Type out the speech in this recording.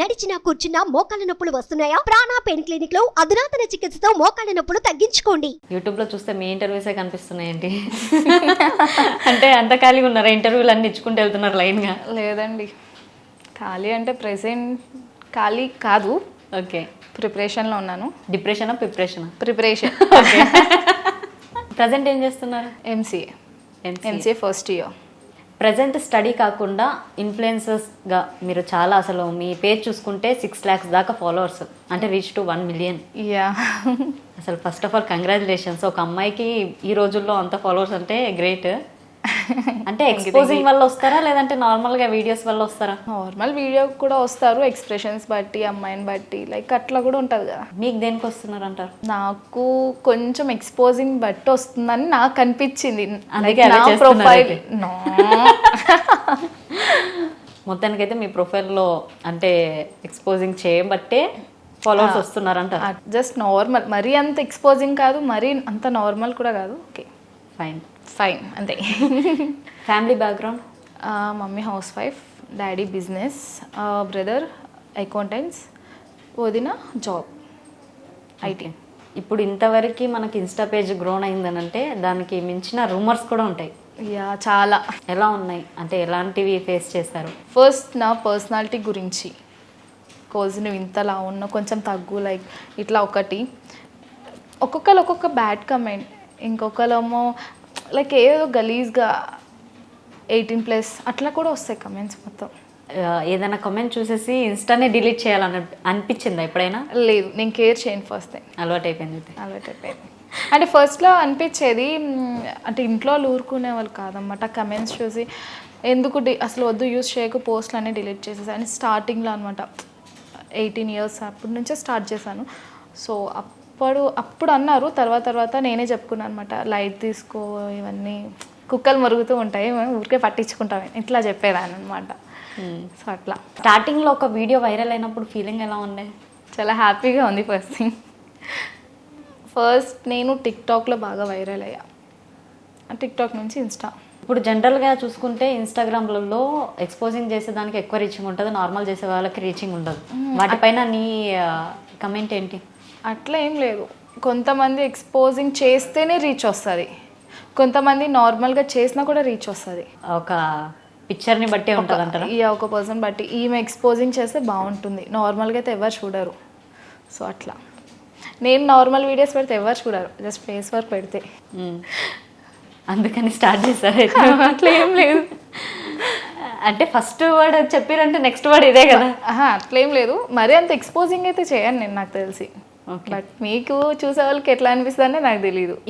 నడిచినా కూర్చున్నా మోకాళ్ళ నొప్పులు వస్తున్నాయా? ప్రాణా పెయిన్ క్లినిక్లో అధునాతన చికిత్సతో మోకాళ్ళ నొప్పులు తగ్గించుకోండి. యూట్యూబ్లో చూస్తే మీ ఇంటర్వ్యూసే కనిపిస్తున్నాయండి. అంటే అంత ఖాళీగా ఉన్నారా? ఇంటర్వ్యూలు అన్ని ఇచ్చుకుంటూ వెళ్తున్నారు లైన్గా. లేదండి. ఖాళీ అంటే ప్రెసెంట్ ఖాళీ కాదు. ఓకే. ప్రిపరేషన్లో ఉన్నాను. డిప్రెషనా ప్రిపరేషనా? ప్రిపరేషన్. ఓకే. ప్రజెంట్ ఏం చేస్తున్నారు? MCA MCA first year present study కాకుండా ఇన్ఫ్లుయెన్సర్స్గా మీరు చాలా అసలు మీ పేజ్ చూసుకుంటే సిక్స్ ల్యాక్స్ దాకా ఫాలోవర్స్ అంటే reach to one million yeah అసలు ఫస్ట్ ఆఫ్ ఆల్ కంగ్రాచులేషన్స్ ఒక అమ్మాయికి ఈ రోజుల్లో అంత ఫాలోవర్స్ అంటే గ్రేట్ అంటే ఎక్స్పోజింగ్ వల్ల వస్తారా? లేదంటే నార్మల్గా వీడియోస్ వల్ల వస్తారా? నార్మల్ వీడియో కూడా వస్తారు ఎక్స్ప్రెషన్స్ బట్టి అమ్మాయిని బట్టి లైక్ అట్లా కూడా ఉంటుంది కదా. మీకు దేనికి వస్తున్నారు అంటారు నాకు కొంచెం ఎక్స్పోజింగ్ బట్టి వస్తుందని నాకు అనిపించింది. చేస్తున్నారు ప్రొఫైల్. మొత్తానికైతే మీ ప్రొఫైల్లో అంటే ఎక్స్పోజింగ్ చేయబట్టే ఫాలోవర్స్ వస్తున్నారంటారు. జస్ట్ నార్మల్ మరీ అంత ఎక్స్పోజింగ్ కాదు మరీ అంత నార్మల్ కూడా కాదు. ఓకే ఫైన్ ఫైన్ అంతే. Family background mummy housewife daddy business brother accountants వదిన జాబ్ ఐటీ ఇప్పుడు ఇంతవరకు మనకి ఇన్స్టా పేజ్ గ్రోన్ అయిందనంటే దానికి మించిన రూమర్స్ కూడా ఉంటాయి. యా చాలా. ఎలా ఉన్నాయి? అంటే ఎలాంటివి ఫేస్ చేస్తారు ఫస్ట్ నా పర్సనాలిటీ గురించి. కోజ్ నువ్వు ఇంతలా ఉన్నావు కొంచెం తగ్గు లైక్ ఇట్లా ఒకటి. ఒక్కొక్కరు ఒక్కొక్క బ్యాడ్ కమెంట్ ఇంకొకరేమో లైక్ ఏదో గలీజ్గా ఎయిటీన్ ప్లస్ అట్లా కూడా వస్తాయి కమెంట్స్ మొత్తం. ఏదైనా కమెంట్ చూసేసి ఇన్స్టానే డిలీట్ చేయాలని అనిపించిందా ఎప్పుడైనా? లేదు నేను కేర్ చేయను ఫస్ట్ టైం అలవాటు అయిపోయింది అలవాటు అయిపోయింది అంటే ఫస్ట్లో అనిపించేది అంటే ఇంట్లో వాళ్ళు ఊరుకునే వాళ్ళు కాదన్నమాట కమెంట్స్ చూసి. ఎందుకు డి అసలు వద్దు యూస్ చేయకు పోస్ట్లు అన్నీ డిలీట్ చేసేసి అని స్టార్టింగ్లో అనమాట ఎయిటీన్ ఇయర్స్ అప్పటి నుంచే స్టార్ట్ చేశాను. సో అప్పుడు అప్పుడు అన్నారు. తర్వాత తర్వాత నేనే చెప్పుకున్నాను అనమాట లైట్ తీసుకో ఇవన్నీ కుక్కలు మరుగుతూ ఉంటాయి. మేము ఊరికే పట్టించుకుంటాం. ఇట్లా చెప్పేదాన్ని అనమాట సో అట్లా. స్టార్టింగ్లో ఒక వీడియో వైరల్ అయినప్పుడు ఫీలింగ్ ఎలా ఉండే? చాలా హ్యాపీగా ఉంది ఫస్ట్ థింగ్ ఫస్ట్ నేను టిక్టాక్లో బాగా వైరల్ అయ్యా. టిక్టాక్ నుంచి ఇన్స్టా. ఇప్పుడు జనరల్గా చూసుకుంటే ఇన్స్టాగ్రామ్లలో ఎక్స్పోజింగ్ చేసేదానికి ఎక్కువ రీచింగ్ ఉంటుంది. నార్మల్ చేసే వాళ్ళకి రీచింగ్ ఉండదు. వాటిపైన నీ కమెంట్ ఏంటి? అట్లా ఏం లేదు. కొంతమంది ఎక్స్పోజింగ్ చేస్తేనే రీచ్ వస్తుంది. కొంతమంది నార్మల్గా చేసినా కూడా రీచ్ వస్తుంది. ఒక పిక్చర్ని బట్టే ఉంటుంది అంటారా? ఈ ఒక పర్సన్ బట్టి. ఈమె ఎక్స్పోజింగ్ చేస్తే బాగుంటుంది. నార్మల్గా అయితే ఎవరు చూడరు. సో అట్లా. నేను నార్మల్ వీడియోస్ పెడితే ఎవరు చూడరు. జస్ట్ ఫేస్ వర్క్ పెడితే. అందుకని స్టార్ట్ చేశారు. అట్లా ఏం లేదు. అంటే ఫస్ట్ వర్డ్ చెప్పారంటే నెక్స్ట్ వర్డ్ ఇదే కదా? అట్లేం లేదు. మరీ అంత ఎక్స్పోజింగ్ అయితే చేయను నేను నాకు తెలిసి. బట్ మీకు చూసే వాళ్ళకి ఎట్లా అనిపిస్తుందని నాకు తెలియదు